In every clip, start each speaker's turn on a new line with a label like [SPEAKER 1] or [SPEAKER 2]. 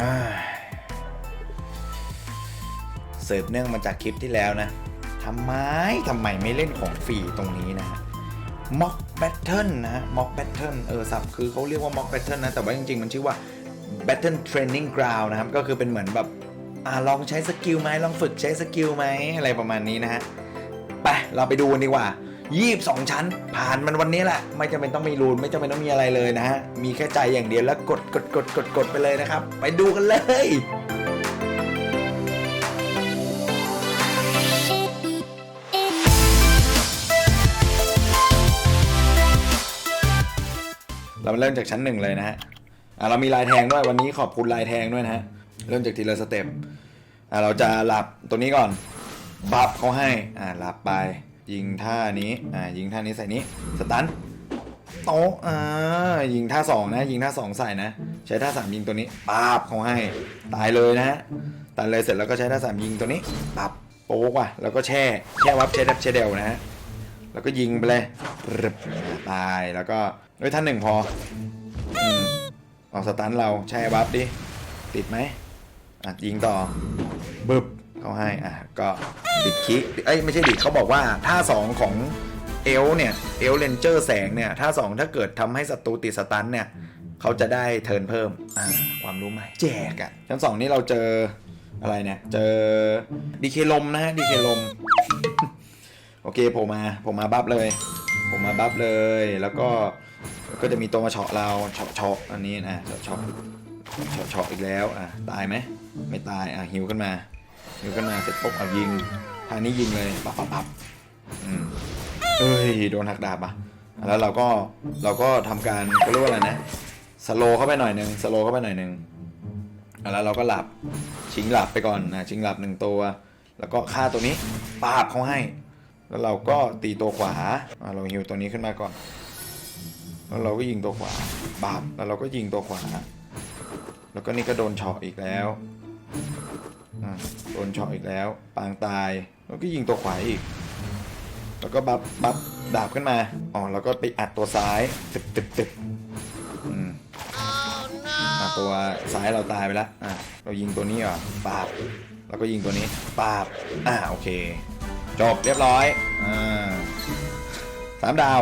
[SPEAKER 1] อ่าสืบเนื่องมาจากคลิปที่แล้วนะทำไมทำไมไม่เล่นของฟรีตรงนี้นะฮะ mock battle นะฮะ mock battle เออสับคือเขาเรียกว่า mock battle นะ แต่ว่าจริงๆ มันชื่อว่า battle training ground นะครับ ก็คือเป็นเหมือนแบบอ่าลองใช้สกิลไหมลองฝึกใช้สกิลไหมอะไรประมาณนี้นะฮะ ไป เราไปดูกันดีกว่า 22ชั้น ผ่านมันวันนี้แหละ ไม่จำเป็นต้องมีรูนไม่จำเป็นต้องมีอะไรเลยนะฮะ มีแค่ใจอย่างเดียวแล้วกดกดกดกดกดไปเลยนะครับ ไปดูกันเลยเรามาเริ่มจากชั้นหนึ่งเลยนะฮะอะเรามีลายแทงด้วยวันนี้ขอบคุณลายแทงด้วยนะฮะ เริ่มจากทีละสเต็ปอะเราจะหลับตัวนี้ก่อนบัฟเขาให้อ่าหลับไป ยิงท่านี้ อ่า ยิงท่านี้ใส่นี้ สตันโต๊ะอ่า ยิงท่าสองนะ ยิงท่าสองใส่นะ ใช้ท่าสามยิงตัวนี้ปาบเขาให้ ตายเลยนะฮะ ตายเลยเสร็จแล้วก็ใช้ท่าสามยิงตัวนี้ปับโป๊กว่ะ แล้วก็แช่ แช่วับแช่ดับแช่เดวนะฮะ แล้วก็ยิงไปเลยรึบตาย แล้วก็เฮ้ยท่านหนึ่งพออืมออกสตันเราแช่วับดิ ติดไหมอะยิงต่อบึบ เขาให้อะก็ดิดคิเอ้ยไม่ใช่ดิดเขาบอกว่าท่าสองของเอลเนี่ยเอลเลนเจอร์แสงเนี่ยท่าสองถ้าเกิดทำให้ศัตรูติดสตันเนี่ยเขาจะได้เทิร์นเพิ่มอ่าความรู้ใหม่แจกอะ่ะชั้นสองนี่เราเจออะไรเนี่ยเจอดีเคลมนะฮะดีเคลมโอเคผมมาผมมาบัฟเลย ผมมาบัฟเลย แล้วก็ก็จะมีตัวมาเฉาะเราเฉาะเฉาะอันนี้นะเฉาะเฉาะเฉาะเฉาะอีกแล้วอะตายไหมไม่ตายอะหิวขึ้นมา หิวขึ้นมาเสร็จปุ๊บเอายิงทางนี้ยิงเลยปับปับปับอืมเอ้ยโดนหักดาบอะแล้วเราก็เราก็ทำการเขาเรียกว่าอะไรนะสโลเข้าไปหน่อยหนึ่งสโลเข้าไปหน่อยหนึ่งแล้วเราก็หลับชิงหลับไปก่อนนะชิงหลับหนึ่งตัว แล้วก็ฆ่าตัวนี้ปาบเขาให้ แล้วเราก็ตีตัวขวาเราฮิวตัวนี้ขึ้นมาก่อน แล้วเราก็ยิงตัวขวาบาบแล้วเราก็ยิงตัวขวา แล้วก็นี่ก็โดนเฉาะอีกแล้ว อะโดนเฉาะอีกแล้ว ปางตาย แล้วก็ยิงตัวขวาอีก แล้วก็บับบับดาบขึ้นมา อ๋อ แล้วก็ไปอัดตัวซ้ายตึบตึบตึบอืมอะตัวซ้ายเราตายไปแล้วอะเรายิงตัวนี้เหรอปาบ แล้วก็ยิงตัวนี้ปาบ อ่าโอเค จบเรียบร้อย อ่าสามดาว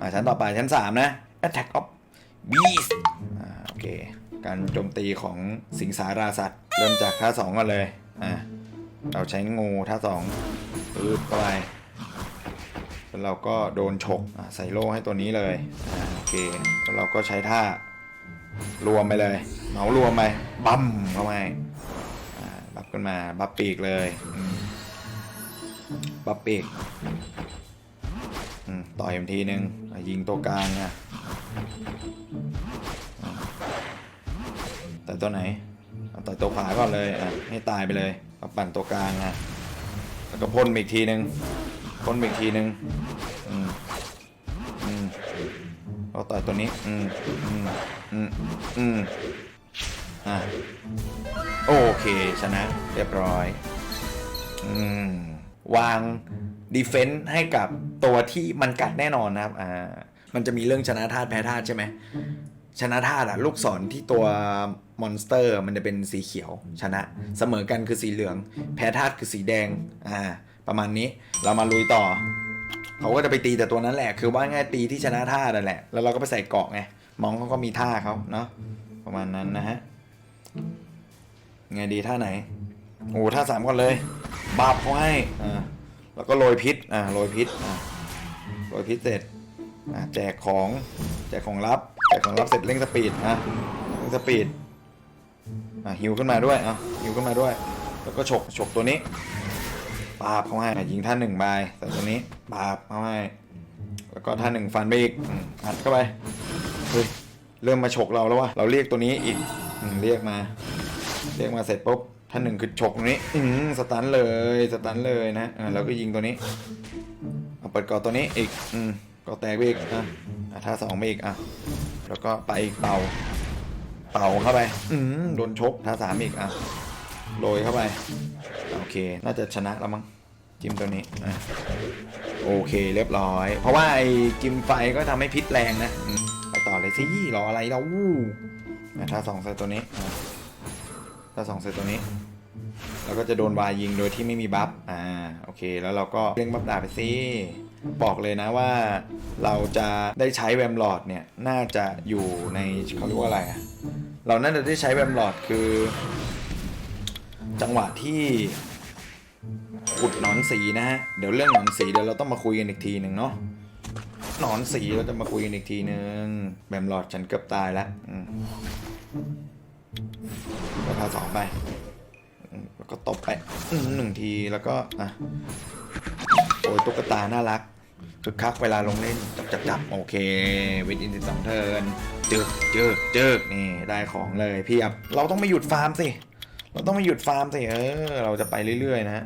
[SPEAKER 1] อ่าชั้นต่อไปชั้นสามนะ Attack of Beast อ่าโอเค การโจมตีของสิงสาราสัตว์ เริ่มจากท่าสองก่อนเลยอ่าเราใช้งูท่าสองปึ๊บไปแล้วเราก็โดนฉกใส่โล่ให้ตัวนี้เลยอโอเคแล้วเราก็ใช้ท่ารวมไปเลยเหมารวมไปบัมเข้าไปอ่าบับขึ้นมาบับปีกเลยบับปีกต่อยอีกทีนึงอะยิงตัวกลางอะ ต่ตัวไหนเอาต่อยตัวขวาก่อนเลยอะให้ตายไปเลยเอาปั่นตัวกลางอะแล้วก็พ่นอีกทีหนึ่งพ่นอีกทีหนึ่งอืมอืมเอาต่อยตัวนี้อืมอืมอืมอืมอะโอเคชนะเรียบร้อย อืมวางดีเฟนต์ให้กับตัวที่มันกัดแน่นอนนะครับ อ่า มันจะมีเรื่องชนะธาตุแพ้ธาตุใช่ไหม ชนะธาตุอะลูกศรที่ตัวมอนสเตอร์มันจะเป็นสีเขียวชนะ เสมอกันคือสีเหลือง แพ้ธาตุคือสีแดงอ่าประมาณนี้เรามาลุยต่อ เขาก็จะไปตีแต่ตัวนั้นแหละ คือว่าง่ายตีที่ชนะธาตุนั่นแหละ แล้วเราก็ไปใส่เกาะไงมองเขาก็มีท่าเขาเนาะประมาณนั้นนะฮะไงดีท่าไหนโอ้ท่าสามก่อนเลย บาบเขาให้อ่าแล้วก็โรยพิษอ่าโรยพิษอ่าโรยพิษเสร็จอ่าแจกของแจกของลับแจก ของลับเสร็จเร่งสปีดอะเร่งสปีดอ่าหิวขึ้นมาด้วยอะหิวขึ้นมาด้วย แล้วก็ฉกฉกตัวนี้ปาบเขาให้ยิงท่านหนึ่งใบใส่ตัวนี้ปาบเขาให้แล้วก็ท่านหนึ่งฟันไปอีกอัดเข้าไปเฮ้ยเริ่มมาฉกเราแล้ววะเราเรียกตัวนี้อีกเรียกมา เรียกมาเสร็จปุ๊บท่านหนึ่งคือฉกตรงนี้อืมสตันเลยสตันเลยนะอ่าแล้วก็ยิงตัวนี้เอาเปิดก่อตัวนี้อีกอืมก่อแตกไปอีกอะอะท่าสองไปอีกอะ แล้วก็ไปอีกเป่า เป่าเข้าไป อืมโดนชกท่าสามอีกอะโรยเข้าไป โอเค น่าจะชนะแล้วมั้งจิ้มตัวนี้อะโอเคเรียบร้อย เพราะว่าไอ้กิมไฟก็ทำให้พิษแรงนะอืมไปต่อเลยสิรออะไรเราวู้อะท่าสองใส่ตัวนี้อะท่าสองใส่ตัวนี้แล้วก็จะโดนวายยิงโดยที่ไม่มีบัฟ อ่า โอเค แล้วเราก็เร่งบัฟดาบไปสิ บอกเลยนะว่าเราจะได้ใช้แวมหลอดเนี่ย น่าจะอยู่ในเขาเรียกว่าอะไรอะเราน่าจะได้ใช้แวมหลอดคือ จังหวะที่ขุดหนอนสีนะฮะ เดี๋ยวเรื่องหนอนสีเดี๋ยวเราต้องมาคุยกันอีกทีหนึ่งเนาะหนอนสีเราจะมาคุยกันอีกทีหนึ่งแวมหลอดฉันเกือบตายแล้วอืมก็พาสองไป แล้วก็ตบไปหนึ่งทีแล้วก็อะ อ้ยตุ๊กตาน่ารักคึกคักเวลาลงเล่นจับจับจับโอเควิดอินสิบสองเทิร์นจึกจึกจึกนี่ได้ของเลยเพียบเราต้องไม่หยุดฟาร์มสิเราต้องไม่หยุดฟาร์มสิเออเราจะไปเรื่อยๆนะ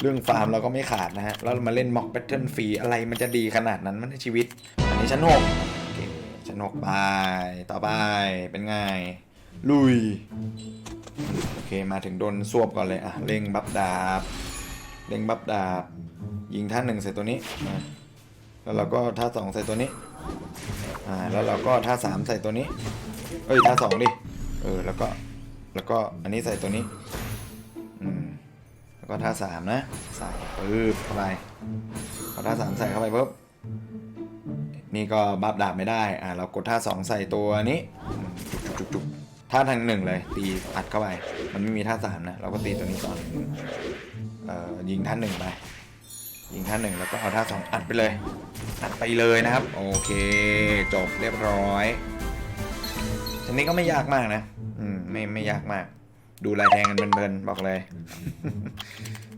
[SPEAKER 1] เรื่องฟาร์มเราก็ไม่ขาดนะฮะแล้วเรามาเล่นม็อกแพทเทิร์นฟรีอะไรมันจะดีขนาดนั้นมันในชีวิต อันนี้ชั้นหกโอเคชั้นหกไปต่อไปเป็นไงลุยโอเคมาถึงโดนสวบก่อนเลยอะเล็งบัฟดาบ เล็งบัฟดาบ ยิงท่าหนึ่งใส่ตัวนี้แล้วเราก็ท่าสองใส่ตัวนี้อ่าแล้วเราก็ท่าสามใส่ตัวนี้ เอ้ยท่าสองดิเออแล้วก็แล้วก็อันนี้ใส่ตัวนี้อืมแล้วก็ท่าสามนะใส่ปึ๊บเข้าไปพอท่าสามใส่เข้าไปปุ๊บนี่ก็บัฟดาบไม่ได้อ่าเรากดท่าสองใส่ตัวนี้จุกจุกจุกท่าทางหนึ่งเลยตีอัดเข้าไป มันไม่มีท่าสามนะ เราก็ตีตัวนี้ก่อน ยิงท่าหนึ่งไป ยิงท่าหนึ่งแล้วก็เอาท่าสองอัดไปเลย อัดไปเลยนะครับ โอเค จบเรียบร้อยทีนี้ก็ไม่ยากมากนะ อืมไม่ไม่ยากมาก ดูลายแทงกันเพลินๆบอกเลย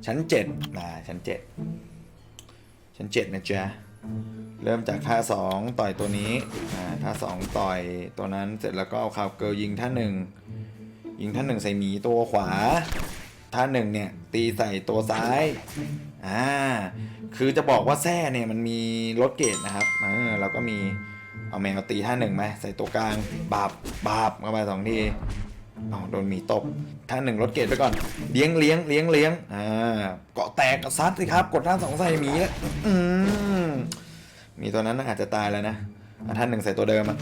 [SPEAKER 1] ชั้นเจ็ดนะชั้นเจ็ดชั้นเจ็ดนะจ๊ะเริ่มจากท่าสองต่อยตัวนี้ท่าสองต่อยตัวนั้นเสร็จแล้วก็เอาคาวเกิลยิงท่าหนึ่งยิงท่าหนึ่งใส่หมีตัวขวา ท่าหนึ่งเนี่ยตีใส่ตัวซ้ายอ่าคือจะบอกว่าแส้เนี่ยมันมีรถเกตนะครับเออเราก็มีเอาแมวตีท่าหนึ่งไหมใส่ตัวกลางบาบบาบเข้าไปสองทีเอาโดนหมีตบท่าหนึ่งรถเกตไปก่อนเลี้ยงเลี้ยงเลี้ยงเลี้ยงอ่าเกาะแตกก็ซัดสิครับ กดท่าสองใส่หมีแล้วอืมมีตัวนั้นน่ะอาจจะตายแล้วนะอะท่านหนึ่งใส่ตัวเดิมอะ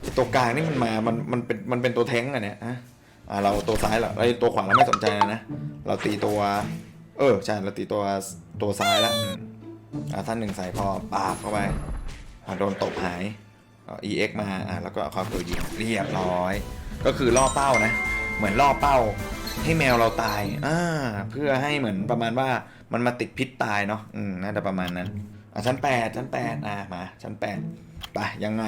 [SPEAKER 1] ไอ้ตัวกลางนี่มันมา มัน มันเป็น มันเป็นตัวแท้งอะเนี่ยฮะ อะเราตัวซ้ายเหรอไอ้ตัวขวาเราไม่สนใจนะ เราตีตัว เออใช่เราตีตัวตัวซ้ายแล้วอืมอะท่านหนึ่งใส่พอปาบเข้าไปอะโดนตบหายก็ EX มาอะแล้วก็เอาความตัวยิงเรียบร้อย ก็คือล่อเป้านะ เหมือนล่อเป้า ให้แมวเราตายอ่าเพื่อให้เหมือนประมาณว่ามันมาติดพิษตายเนาะอืมน่าจะประมาณนั้นอะชั้นแปดชั้นแปดอะมาชั้นแปดไปยังไง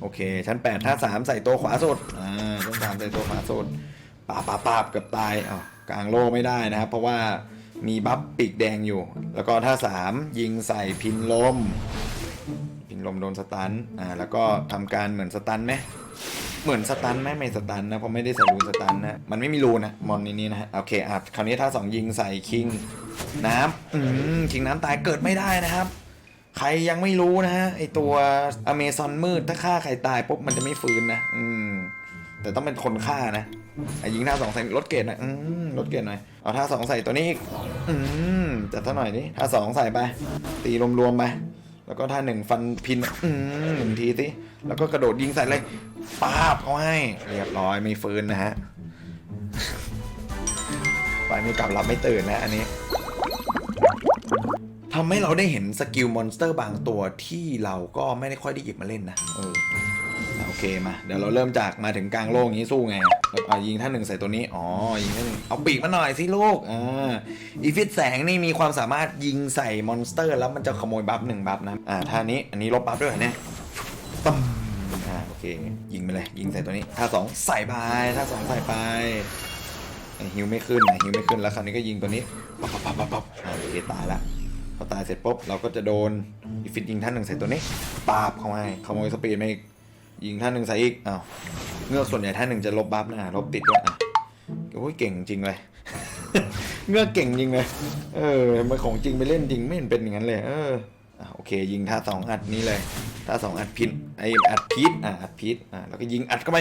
[SPEAKER 1] โอเค ชั้นแปดท่าสามใส่ตัวขวาสุดอ่าชั้นสามใส่ตัวขวาสุดปาบปาบปาบเกือบตายอ้าวกลางโล่ไม่ได้นะครับ เพราะว่ามีบัฟปีกแดงอยู่ แล้วก็ท่าสามยิงใส่พินลม พินลมโดนสตันอ่าแล้วก็ทำการเหมือนสตันไหมเหมือนสตันไหมไม่สตันนะเพราะไม่ได้ใส่รูนสตันนะมันไม่มีรูนะมอนนี้นี่นะฮะโอเคอะคราวนี้ท่าสองยิงใส่คิงน้ำอืมคิงน้ำตายเกิดไม่ได้นะครับ ใครยังไม่รู้นะฮะไอตัวอเมซอนมืดถ้าฆ่าใครตายปุ๊บมันจะไม่ฟื้นนะอืมแต่ต้องเป็นคนฆ่านะไอยิงท่าสองใส่ลดเกรดหน่อยอืมลดเกรดหน่อยเอาท่าสองใส่ตัวนี้อีกอืมจัดท่าหน่อยดิท่าสองใส่ไป ตีรวมๆไปแล้วก็ท่าหนึ่งฟันพินอืมหนึ่งทีสิแล้วก็กระโดดยิงใส่เลยป้าบเขาให้ เรียบร้อยไม่ฟื้นนะฮะไปไม่กลับรับไม่ตื่นนะอันนี้ ทำให้เราได้เห็นสกิลมอนสเตอร์บางตัวที่เราก็ไม่ได้ค่อยได้หยิบมาเล่นนะเออโอเคมา เดี๋ยวเราเริ่มจากมาถึงกลางโลกนี้สู้ไงแล้วเอายิงท่านหนึ่งใส่ตัวนี้ อ๋อ ยิงท่านหนึ่งเอาปีกมาหน่อยสิลูกอ่าอีฟิตแสงนี่มีความสามารถยิงใส่มอนสเตอร์ แล้วมันจะขโมยบัฟหนึ่งบัฟนะ อ่าท่านี้อันนี้ลบบัฟด้วยเหรอเนี่ยตึ้มอ่าโอเค ยิงไปเลย ยิงใส่ตัวนี้ ท่าสองใส่ไปท่าสองใส่ไปฮิวไม่ขึ้นนะฮิวไม่ขึ้นแล้วคราวนี้ก็ยิงตัวนี้ปั๊บปั๊บปั๊บปั๊บปั๊บอ่าโอเคตายละ พอตายเสร็จปุ๊บเราก็จะโดนอีฟิตยิงท่านหนึ่งใส่ตัวนี้ปาบเข้าให้ขโมยสปีดมาอีกยิงท่านหนึ่งใส่อีกอ้าวเงือกส่วนใหญ่ท่านหนึ่งจะลบบัฟนะลบติดด้วยอะโอ้ยเก่งจริงเลยเงือกเก่งจริงเลยเออมาของจริงไปเล่นจริงไม่เห็นเป็นอย่างนั้นเลย เอออะโอเค ยิงท่าสองอัดนี้เลยท่าสองอัดพิษไออัดพิษอะอัดพิษอะแล้วก็ยิงอัดเข้าไป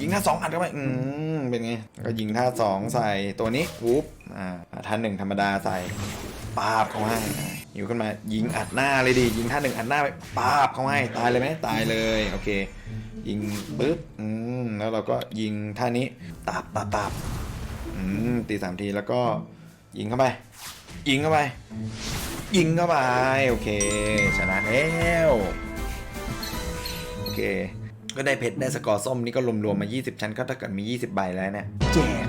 [SPEAKER 1] ยิงท่าสองอัดเข้าไปอืมเป็นไงก็ยิงท่าสองใส่ตัวนี้วูบอ่าท่านหนึ่งธรรมดาใส่ ปาบเขาให้อยู่ขึ้นมายิงอัดหน้าเลยดิยิงท่าหนึ่งอัดหน้าไปปาบเขาให้ตายเลยไหมตายเลยโอเค ยิงปึ๊บอืมแล้วเราก็ยิงท่านี้ตับตับตับมตีสามทีแล้วก็ยิงเข้าไป ยิงเข้าไปยิงเข้าไปโอเคชนะแล้วโอเค ก็ได้เพชรได้สกอร์ส้มนี่ก็รวมๆมา 20 ชั้นก็เท่ากับมี 20 ใบแล้วเนี่ยแจก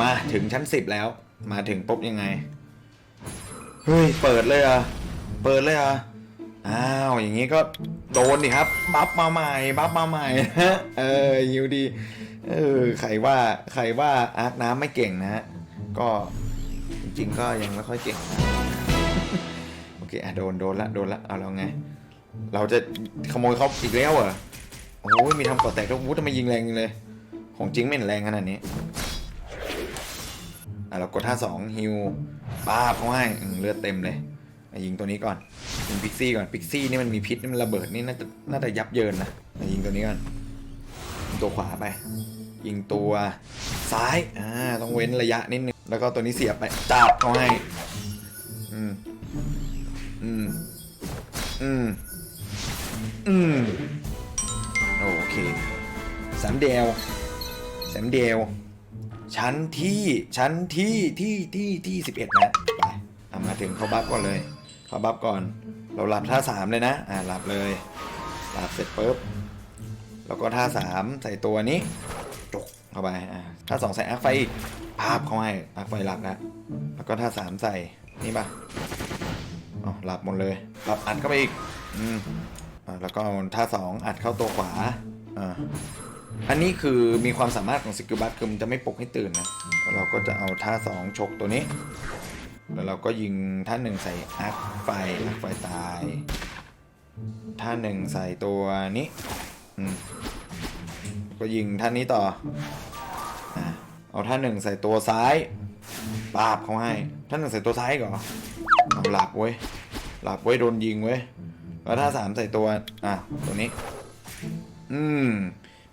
[SPEAKER 1] มาถึงชั้น 10 แล้ว มาถึงปุ๊บยังไง เฮ้ย เปิดเลยอะ เปิดเลยอะ อ้าว อย่างนี้ก็โดนดิครับ บัฟมาใหม่ บัฟมาใหม่เออยิวดี เออ ใครว่า ใครว่าอาร์คน้ำไม่เก่งนะฮะ ก็จริงๆก็ยังไม่ค่อยเก่ง โอเค อะ โดน โดนละ โดนละ เอาเราไง เราจะขโมยเขาอีกแล้วเหรอ โอ้ยมีทำก่อแตกด้ววู้ทำไมยิงแรงจังเลย ของจริงไม่เห็นแรงขนาดนี้ อะเรากดท่าสองฮิวป้าบเขาให้อืมเลือดเต็มเลยยิงตัวนี้ก่อนยิงพิกซี่ก่อนพิกซี่นี่มันมีพิษนี่มันระเบิดนี่น่าจะน่าจะยับเยินนะยิงตัวนี้ก่อนยิงตัวขวาไป ยิงตัวซ้ายอ่าต้องเว้นระยะนิดนึงแล้วก็ตัวนี้เสียบไปจับเขาให้อืมอืมอืมอืมโอเคสามเดวสามเดว ชั้นที่ชั้นที่ที่ที่ที่สิบเอ็ดนะไปเอามาถึงเขาบัฟก่อนเลยเขาบัฟก่อน เราหลับท่าสามเลยนะอ่าหลับเลยหลับเสร็จปุ๊บแล้วก็ท่าสามใส่ตัวนี้จกเข้าไปอ่าท่าสองใส่อาร์คไฟอีกภาพเขาให้อาร์คไฟหลับแล้วแล้วก็ท่าสามใส่นี่ปะอ๋อหลับหมดเลยหลับอัดเข้าไปอีกอืมอ่าแล้วก็ท่าสองอัดเข้าตัวขวาอ่า อันนี้คือมีความสามารถของสกิลบัตคือมันจะไม่ปลุกให้ตื่นนะ เราก็จะเอาท่าสองชกตัวนี้ แล้วเราก็ยิงท่าหนึ่งใส่อาร์คไฟอาร์คไฟตาย ท่าหนึ่งใส่ตัวนี้ก็ยิงท่านี้ต่ออเอาท่าหนึ่งใส่ตัวซ้าย ปาบเขาให้ ท่าหนึ่งใส่ตัวซ้ายก่อนเอาหลับเว้ย หลับเว้ยโดนยิงเว้ย แล้วท่าสามใส่ตัว อะ ตัวนี้ อืม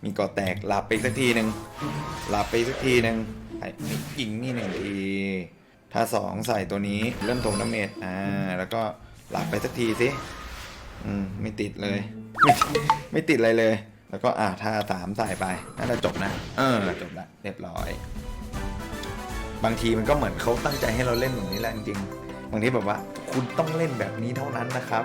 [SPEAKER 1] มีก่อแตกหลับไปสักทีหนึ่งหลับไปสักทีหนึ่งไอ้ยิงนี่หนึ่งทีถ้าสองใส่ตัวนี้เริ่มตรงน้ำเมจอ่าแล้วก็หลับไปสักทีสิอืมไม่ติดเลยไม่ไม่ติดอะไรเลย แล้วก็อ่าถ้าสามใส่ไปน่าจะจบนะเออจบละเรียบร้อย บางทีมันก็เหมือนเขาตั้งใจให้เราเล่นแบบนี้แหละจริงๆบางทีแบบว่า คุณต้องเล่นแบบนี้เท่านั้นนะครับ